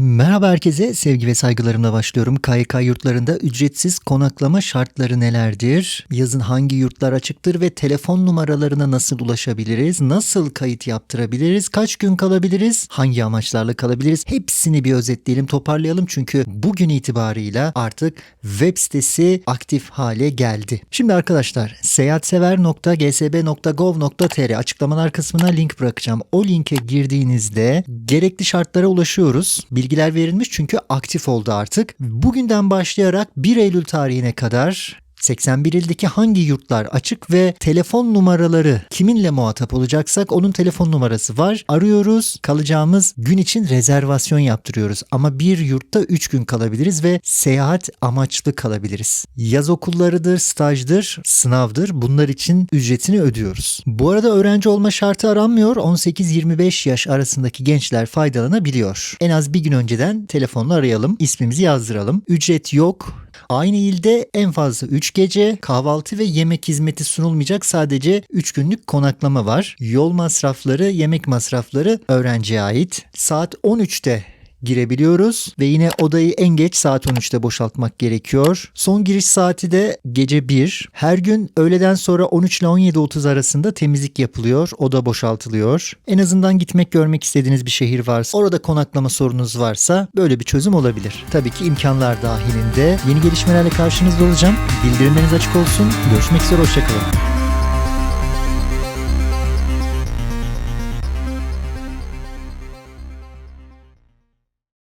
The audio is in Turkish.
Merhaba herkese, sevgi ve saygılarımla başlıyorum. KYK yurtlarında ücretsiz konaklama şartları nelerdir? Yazın hangi yurtlar açıktır ve telefon numaralarına nasıl ulaşabiliriz? Nasıl kayıt yaptırabiliriz? Kaç gün kalabiliriz? Hangi amaçlarla kalabiliriz? Hepsini bir özetleyelim, toparlayalım çünkü bugün itibarıyla artık web sitesi aktif hale geldi. Şimdi arkadaşlar seyahatsever.gsb.gov.tr açıklamalar kısmına link bırakacağım. O linke girdiğinizde gerekli şartlara ulaşıyoruz. Bilgiler verilmiş çünkü aktif oldu artık. Bugünden başlayarak 1 Eylül tarihine kadar 81 ildeki hangi yurtlar açık ve telefon numaraları kiminle muhatap olacaksak onun telefon numarası var. Arıyoruz. Kalacağımız gün için rezervasyon yaptırıyoruz. Ama bir yurtta 3 gün kalabiliriz ve seyahat amaçlı kalabiliriz. Yaz okullarıdır, stajdır, sınavdır. Bunlar için ücretini ödüyoruz. Bu arada öğrenci olma şartı aranmıyor. 18-25 yaş arasındaki gençler faydalanabiliyor. En az bir gün önceden telefonla arayalım. ismimizi yazdıralım. Ücret yok. Aynı ilde en fazla 3 gece kahvaltı ve yemek hizmeti sunulmayacak sadece 3 günlük konaklama var. Yol masrafları, yemek masrafları öğrenciye ait. Saat 13'te girebiliyoruz ve yine odayı en geç saat 13'te boşaltmak gerekiyor. Son giriş saati de gece 1. Her gün öğleden sonra 13 ile 17.30 arasında temizlik yapılıyor. Oda boşaltılıyor. En azından gitmek görmek istediğiniz bir şehir varsa, orada konaklama sorunuz varsa böyle bir çözüm olabilir. Tabii ki imkanlar dahilinde. Yeni gelişmelerle karşınızda olacağım. Bildirimleriniz açık olsun. Görüşmek üzere, hoşçakalın.